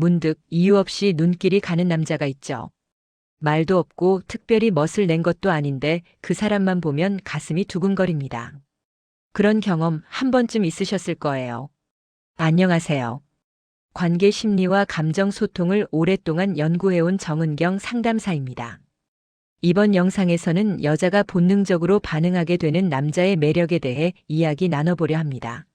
문득 이유 없이 눈길이 가는 남자가 있죠. 말도 없고 특별히 멋을 낸 것도 아닌데 그 사람만 보면 가슴이 두근거립니다. 그런 경험 한 번쯤 있으셨을 거예요. 안녕하세요. 관계 심리와 감정 소통을 오랫동안 연구해온 정은경 상담사입니다. 이번 영상에서는 여자가 본능적으로 반응하게 되는 남자의 매력에 대해 이야기 나눠보려 합니다.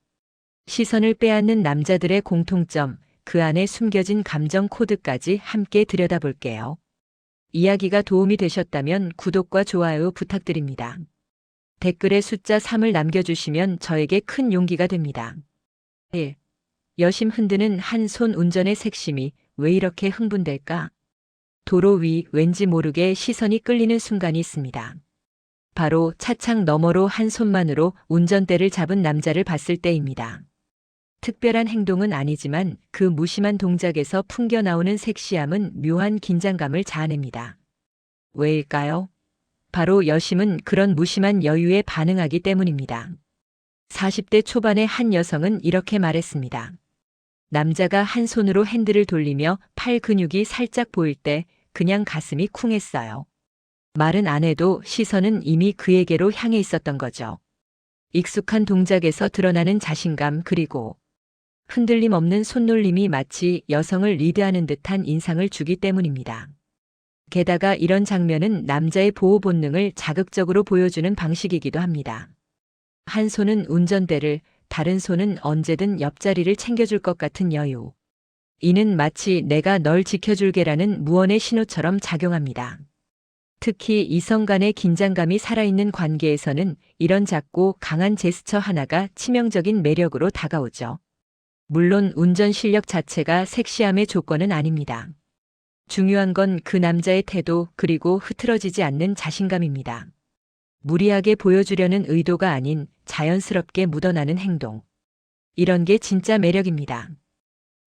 시선을 빼앗는 남자들의 공통점, 그 안에 숨겨진 감정 코드까지 함께 들여다볼게요. 이야기가 도움이 되셨다면 구독과 좋아요 부탁드립니다. 댓글에 숫자 3을 남겨주시면 저에게 큰 용기가 됩니다. 1. 여심 흔드는 한 손 운전의 색심이 왜 이렇게 흥분될까? 도로 위 왠지 모르게 시선이 끌리는 순간이 있습니다. 바로 차창 너머로 한 손만으로 운전대를 잡은 남자를 봤을 때입니다. 특별한 행동은 아니지만 그 무심한 동작에서 풍겨나오는 섹시함은 묘한 긴장감을 자아냅니다. 왜일까요? 바로 여심은 그런 무심한 여유에 반응하기 때문입니다. 40대 초반의 한 여성은 이렇게 말했습니다. 남자가 한 손으로 핸들을 돌리며 팔 근육이 살짝 보일 때 그냥 가슴이 쿵했어요. 말은 안 해도 시선은 이미 그에게로 향해 있었던 거죠. 익숙한 동작에서 드러나는 자신감 그리고 흔들림 없는 손놀림이 마치 여성을 리드하는 듯한 인상을 주기 때문입니다. 게다가 이런 장면은 남자의 보호 본능을 자극적으로 보여주는 방식이기도 합니다. 한 손은 운전대를, 다른 손은 언제든 옆자리를 챙겨줄 것 같은 여유. 이는 마치 내가 널 지켜줄게라는 무언의 신호처럼 작용합니다. 특히 이성 간의 긴장감이 살아있는 관계에서는 이런 작고 강한 제스처 하나가 치명적인 매력으로 다가오죠. 물론 운전 실력 자체가 섹시함의 조건은 아닙니다. 중요한 건 그 남자의 태도 그리고 흐트러지지 않는 자신감입니다. 무리하게 보여주려는 의도가 아닌 자연스럽게 묻어나는 행동. 이런 게 진짜 매력입니다.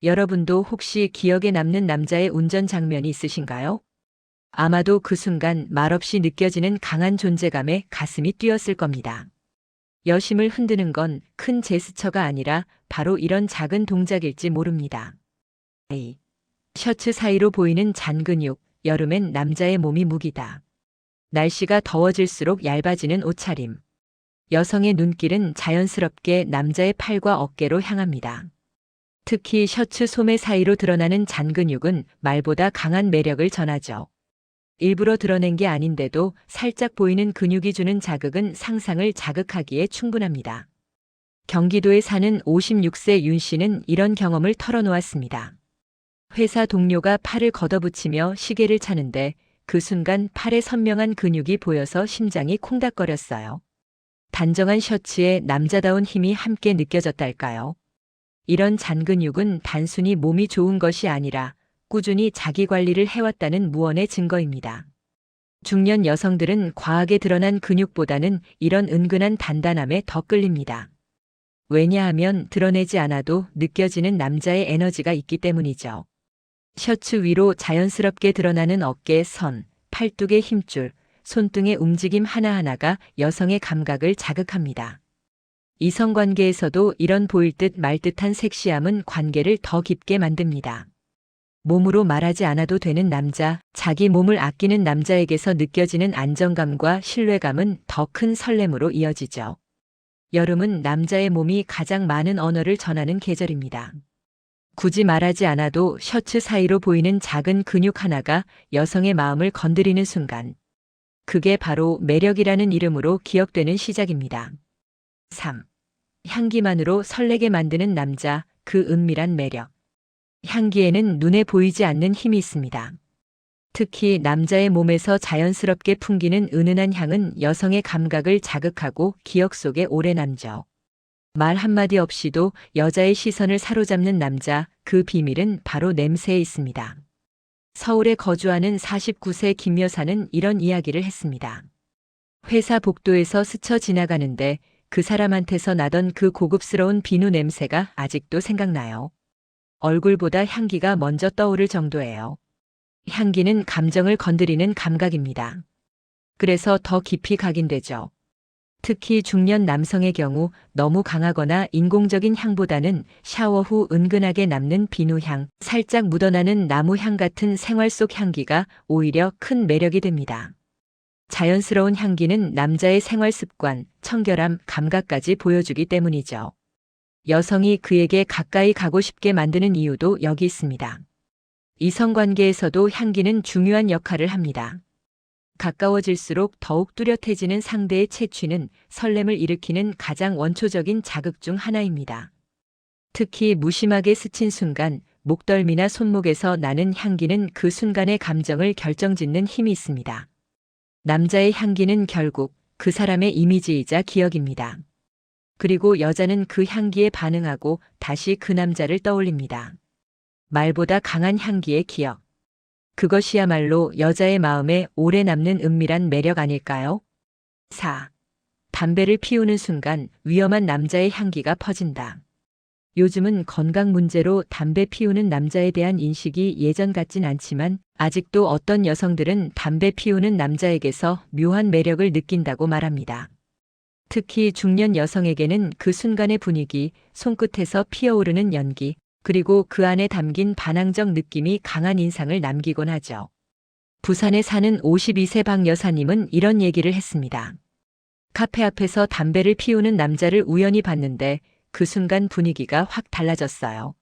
여러분도 혹시 기억에 남는 남자의 운전 장면이 있으신가요? 아마도 그 순간 말없이 느껴지는 강한 존재감에 가슴이 뛰었을 겁니다. 여심을 흔드는 건 큰 제스처가 아니라 바로 이런 작은 동작일지 모릅니다. A. 셔츠 사이로 보이는 잔 근육, 여름엔 남자의 몸이 무기다. 날씨가 더워질수록 얇아지는 옷차림. 여성의 눈길은 자연스럽게 남자의 팔과 어깨로 향합니다. 특히 셔츠 소매 사이로 드러나는 잔 근육은 말보다 강한 매력을 전하죠. 일부러 드러낸 게 아닌데도 살짝 보이는 근육이 주는 자극은 상상을 자극하기에 충분합니다. 경기도에 사는 56세 윤 씨는 이런 경험을 털어놓았습니다. 회사 동료가 팔을 걷어붙이며 시계를 차는데 그 순간 팔에 선명한 근육이 보여서 심장이 콩닥거렸어요. 단정한 셔츠에 남자다운 힘이 함께 느껴졌달까요? 이런 잔근육은 단순히 몸이 좋은 것이 아니라 꾸준히 자기 관리를 해왔다는 무언의 증거입니다. 중년 여성들은 과하게 드러난 근육보다는 이런 은근한 단단함에 더 끌립니다. 왜냐하면 드러내지 않아도 느껴지는 남자의 에너지가 있기 때문이죠. 셔츠 위로 자연스럽게 드러나는 어깨 선, 팔뚝의 힘줄, 손등의 움직임 하나하나가 여성의 감각을 자극합니다. 이성관계에서도 이런 보일 듯 말 듯한 섹시함은 관계를 더 깊게 만듭니다. 몸으로 말하지 않아도 되는 남자, 자기 몸을 아끼는 남자에게서 느껴지는 안정감과 신뢰감은 더 큰 설렘으로 이어지죠. 여름은 남자의 몸이 가장 많은 언어를 전하는 계절입니다. 굳이 말하지 않아도 셔츠 사이로 보이는 작은 근육 하나가 여성의 마음을 건드리는 순간. 그게 바로 매력이라는 이름으로 기억되는 시작입니다. 3. 향기만으로 설레게 만드는 남자, 그 은밀한 매력. 향기에는 눈에 보이지 않는 힘이 있습니다. 특히 남자의 몸에서 자연스럽게 풍기는 은은한 향은 여성의 감각을 자극하고 기억 속에 오래 남죠. 말 한마디 없이도 여자의 시선을 사로잡는 남자, 그 비밀은 바로 냄새에 있습니다. 서울에 거주하는 49세 김 여사는 이런 이야기를 했습니다. 회사 복도에서 스쳐 지나가는데 그 사람한테서 나던 그 고급스러운 비누 냄새가 아직도 생각나요. 얼굴보다 향기가 먼저 떠오를 정도예요. 향기는 감정을 건드리는 감각입니다. 그래서 더 깊이 각인되죠. 특히 중년 남성의 경우 너무 강하거나 인공적인 향보다는 샤워 후 은근하게 남는 비누향, 살짝 묻어나는 나무향 같은 생활 속 향기가 오히려 큰 매력이 됩니다. 자연스러운 향기는 남자의 생활 습관, 청결함, 감각까지 보여주기 때문이죠. 여성이 그에게 가까이 가고 싶게 만드는 이유도 여기 있습니다. 이성관계에서도 향기는 중요한 역할을 합니다. 가까워질수록 더욱 뚜렷해지는 상대의 채취는 설렘을 일으키는 가장 원초적인 자극 중 하나입니다. 특히 무심하게 스친 순간 목덜미나 손목에서 나는 향기는 그 순간의 감정을 결정짓는 힘이 있습니다. 남자의 향기는 결국 그 사람의 이미지이자 기억입니다. 그리고 여자는 그 향기에 반응하고 다시 그 남자를 떠올립니다. 말보다 강한 향기의 기억. 그것이야말로 여자의 마음에 오래 남는 은밀한 매력 아닐까요? 4. 담배를 피우는 순간 위험한 남자의 향기가 퍼진다. 요즘은 건강 문제로 담배 피우는 남자에 대한 인식이 예전 같진 않지만 아직도 어떤 여성들은 담배 피우는 남자에게서 묘한 매력을 느낀다고 말합니다. 특히 중년 여성에게는 그 순간의 분위기, 손끝에서 피어오르는 연기, 그리고 그 안에 담긴 반항적 느낌이 강한 인상을 남기곤 하죠. 부산에 사는 52세 박 여사님은 이런 얘기를 했습니다. 카페 앞에서 담배를 피우는 남자를 우연히 봤는데 그 순간 분위기가 확 달라졌어요.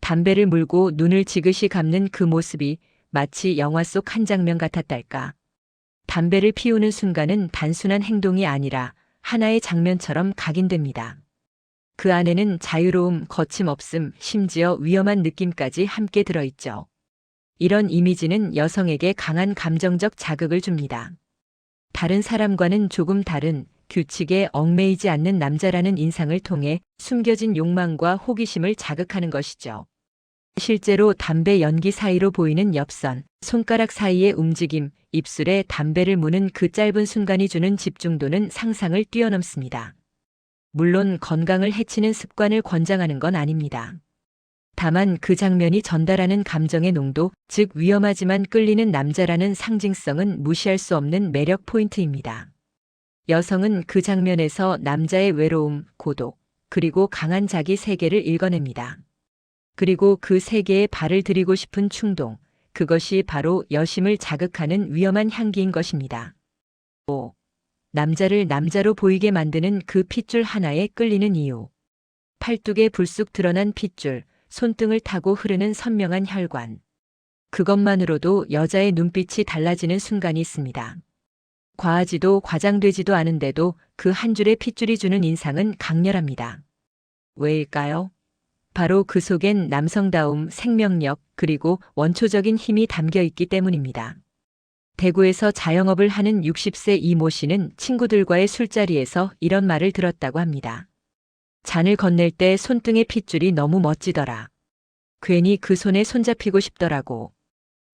담배를 물고 눈을 지그시 감는 그 모습이 마치 영화 속 한 장면 같았달까. 담배를 피우는 순간은 단순한 행동이 아니라 하나의 장면처럼 각인됩니다. 그 안에는 자유로움, 거침없음, 심지어 위험한 느낌까지 함께 들어있죠. 이런 이미지는 여성에게 강한 감정적 자극을 줍니다. 다른 사람과는 조금 다른 규칙에 얽매이지 않는 남자라는 인상을 통해 숨겨진 욕망과 호기심을 자극하는 것이죠. 실제로 담배 연기 사이로 보이는 엽선, 손가락 사이의 움직임, 입술에 담배를 무는 그 짧은 순간이 주는 집중도는 상상을 뛰어넘습니다. 물론 건강을 해치는 습관을 권장하는 건 아닙니다. 다만 그 장면이 전달하는 감정의 농도, 즉 위험하지만 끌리는 남자라는 상징성은 무시할 수 없는 매력 포인트입니다. 여성은 그 장면에서 남자의 외로움, 고독, 그리고 강한 자기 세계를 읽어냅니다. 그리고 그 세계에 발을 들이고 싶은 충동, 그것이 바로 여심을 자극하는 위험한 향기인 것입니다. 5. 남자를 남자로 보이게 만드는 그 핏줄 하나에 끌리는 이유. 팔뚝에 불쑥 드러난 핏줄, 손등을 타고 흐르는 선명한 혈관. 그것만으로도 여자의 눈빛이 달라지는 순간이 있습니다. 과하지도 과장되지도 않은데도 그 한 줄의 핏줄이 주는 인상은 강렬합니다. 왜일까요? 바로 그 속엔 남성다움, 생명력, 그리고 원초적인 힘이 담겨 있기 때문입니다. 대구에서 자영업을 하는 60세 이모 씨는 친구들과의 술자리에서 이런 말을 들었다고 합니다. 잔을 건넬 때 손등의 핏줄이 너무 멋지더라. 괜히 그 손에 손잡히고 싶더라고.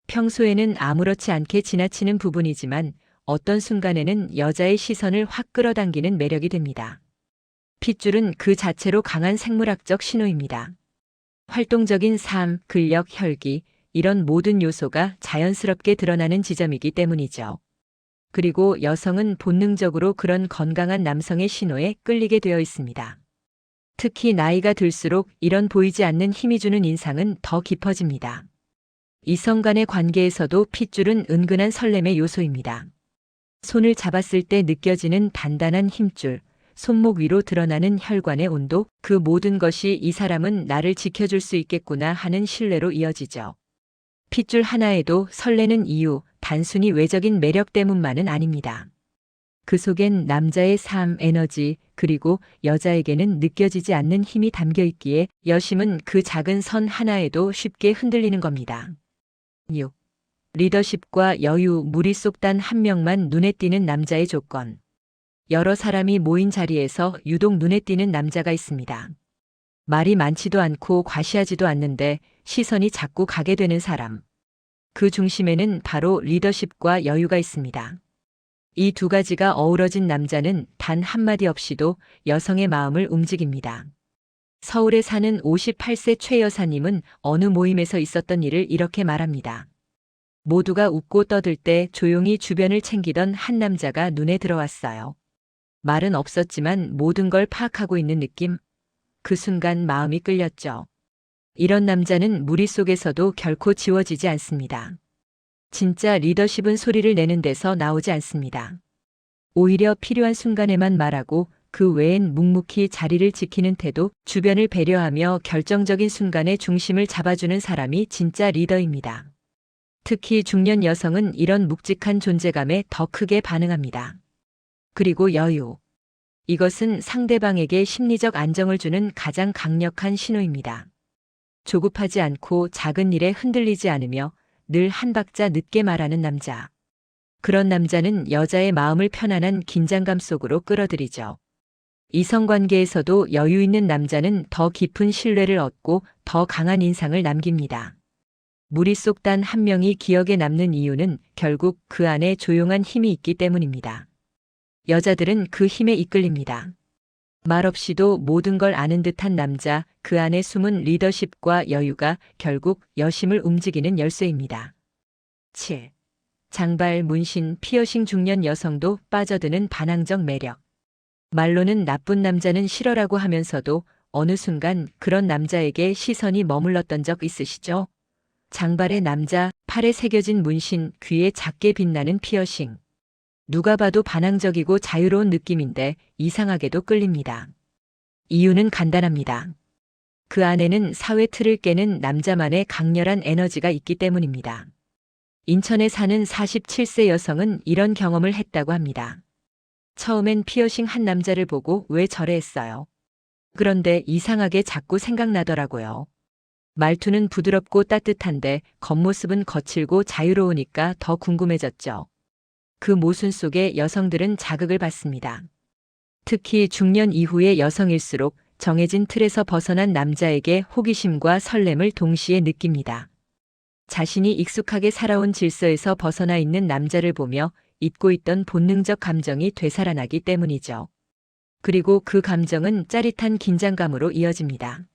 평소에는 아무렇지 않게 지나치는 부분이지만 어떤 순간에는 여자의 시선을 확 끌어당기는 매력이 됩니다. 핏줄은 그 자체로 강한 생물학적 신호입니다. 활동적인 삶, 근력, 혈기, 이런 모든 요소가 자연스럽게 드러나는 지점이기 때문이죠. 그리고 여성은 본능적으로 그런 건강한 남성의 신호에 끌리게 되어 있습니다. 특히 나이가 들수록 이런 보이지 않는 힘이 주는 인상은 더 깊어집니다. 이성 간의 관계에서도 핏줄은 은근한 설렘의 요소입니다. 손을 잡았을 때 느껴지는 단단한 힘줄, 손목 위로 드러나는 혈관의 온도, 그 모든 것이 이 사람은 나를 지켜줄 수 있겠구나 하는 신뢰로 이어지죠. 핏줄 하나에도 설레는 이유, 단순히 외적인 매력 때문만은 아닙니다. 그 속엔 남자의 삶, 에너지, 그리고 여자에게는 느껴지지 않는 힘이 담겨 있기에 여심은 그 작은 선 하나에도 쉽게 흔들리는 겁니다. 6. 리더십과 여유, 무리 속단 한 명만 눈에 띄는 남자의 조건. 여러 사람이 모인 자리에서 유독 눈에 띄는 남자가 있습니다. 말이 많지도 않고 과시하지도 않는데 시선이 자꾸 가게 되는 사람. 그 중심에는 바로 리더십과 여유가 있습니다. 이 두 가지가 어우러진 남자는 단 한마디 없이도 여성의 마음을 움직입니다. 서울에 사는 58세 최 여사님은 어느 모임에서 있었던 일을 이렇게 말합니다. 모두가 웃고 떠들 때 조용히 주변을 챙기던 한 남자가 눈에 들어왔어요. 말은 없었지만 모든 걸 파악하고 있는 느낌? 그 순간 마음이 끌렸죠. 이런 남자는 무리 속에서도 결코 지워지지 않습니다. 진짜 리더십은 소리를 내는 데서 나오지 않습니다. 오히려 필요한 순간에만 말하고 그 외엔 묵묵히 자리를 지키는 태도, 주변을 배려하며 결정적인 순간에 중심을 잡아주는 사람이 진짜 리더입니다. 특히 중년 여성은 이런 묵직한 존재감에 더 크게 반응합니다. 그리고 여유. 이것은 상대방에게 심리적 안정을 주는 가장 강력한 신호입니다. 조급하지 않고 작은 일에 흔들리지 않으며 늘 한 박자 늦게 말하는 남자. 그런 남자는 여자의 마음을 편안한 긴장감 속으로 끌어들이죠. 이성관계에서도 여유 있는 남자는 더 깊은 신뢰를 얻고 더 강한 인상을 남깁니다. 무리 속 단 한 명이 기억에 남는 이유는 결국 그 안에 조용한 힘이 있기 때문입니다. 여자들은 그 힘에 이끌립니다. 말없이도 모든 걸 아는 듯한 남자, 그 안에 숨은 리더십과 여유가 결국 여심을 움직이는 열쇠입니다. 7. 장발, 문신, 피어싱 중년 여성도 빠져드는 반항적 매력. 말로는 나쁜 남자는 싫어라고 하면서도 어느 순간 그런 남자에게 시선이 머물렀던 적 있으시죠? 장발의 남자, 팔에 새겨진 문신, 귀에 작게 빛나는 피어싱. 누가 봐도 반항적이고 자유로운 느낌인데 이상하게도 끌립니다. 이유는 간단합니다. 그 안에는 사회 틀을 깨는 남자만의 강렬한 에너지가 있기 때문입니다. 인천에 사는 47세 여성은 이런 경험을 했다고 합니다. 처음엔 피어싱 한 남자를 보고 왜 저래 했어요. 그런데 이상하게 자꾸 생각나더라고요. 말투는 부드럽고 따뜻한데 겉모습은 거칠고 자유로우니까 더 궁금해졌죠. 그 모순 속에 여성들은 자극을 받습니다. 특히 중년 이후의 여성일수록 정해진 틀에서 벗어난 남자에게 호기심과 설렘을 동시에 느낍니다. 자신이 익숙하게 살아온 질서에서 벗어나 있는 남자를 보며 잊고 있던 본능적 감정이 되살아나기 때문이죠. 그리고 그 감정은 짜릿한 긴장감으로 이어집니다.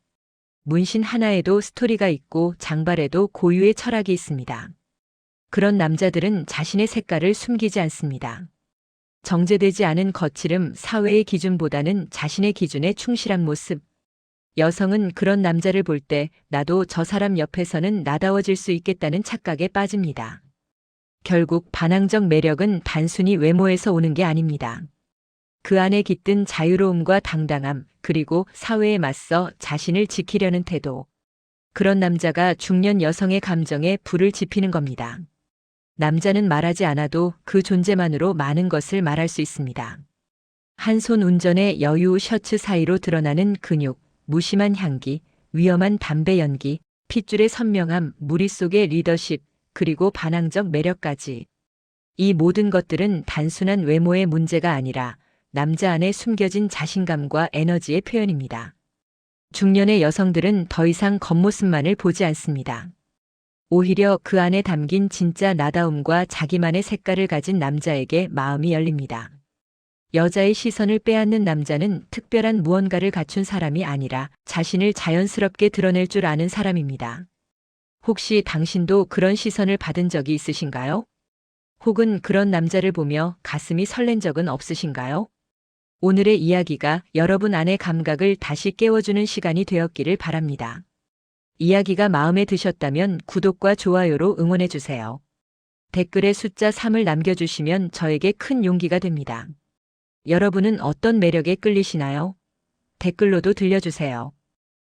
문신 하나에도 스토리가 있고 장발에도 고유의 철학이 있습니다. 그런 남자들은 자신의 색깔을 숨기지 않습니다. 정제되지 않은 거칠음, 사회의 기준보다는 자신의 기준에 충실한 모습. 여성은 그런 남자를 볼 때 나도 저 사람 옆에서는 나다워질 수 있겠다는 착각에 빠집니다. 결국 반항적 매력은 단순히 외모에서 오는 게 아닙니다. 그 안에 깃든 자유로움과 당당함, 그리고 사회에 맞서 자신을 지키려는 태도. 그런 남자가 중년 여성의 감정에 불을 지피는 겁니다. 남자는 말하지 않아도 그 존재만으로 많은 것을 말할 수 있습니다. 한 손 운전의 여유 셔츠 사이로 드러나는 근육, 무심한 향기, 위험한 담배 연기, 핏줄의 선명함, 무리 속의 리더십, 그리고 반항적 매력까지. 이 모든 것들은 단순한 외모의 문제가 아니라 남자 안에 숨겨진 자신감과 에너지의 표현입니다. 중년의 여성들은 더 이상 겉모습만을 보지 않습니다. 오히려 그 안에 담긴 진짜 나다움과 자기만의 색깔을 가진 남자에게 마음이 열립니다. 여자의 시선을 빼앗는 남자는 특별한 무언가를 갖춘 사람이 아니라 자신을 자연스럽게 드러낼 줄 아는 사람입니다. 혹시 당신도 그런 시선을 받은 적이 있으신가요? 혹은 그런 남자를 보며 가슴이 설렌 적은 없으신가요? 오늘의 이야기가 여러분 안의 감각을 다시 깨워주는 시간이 되었기를 바랍니다. 이야기가 마음에 드셨다면 구독과 좋아요로 응원해주세요. 댓글에 숫자 3을 남겨주시면 저에게 큰 용기가 됩니다. 여러분은 어떤 매력에 끌리시나요? 댓글로도 들려주세요.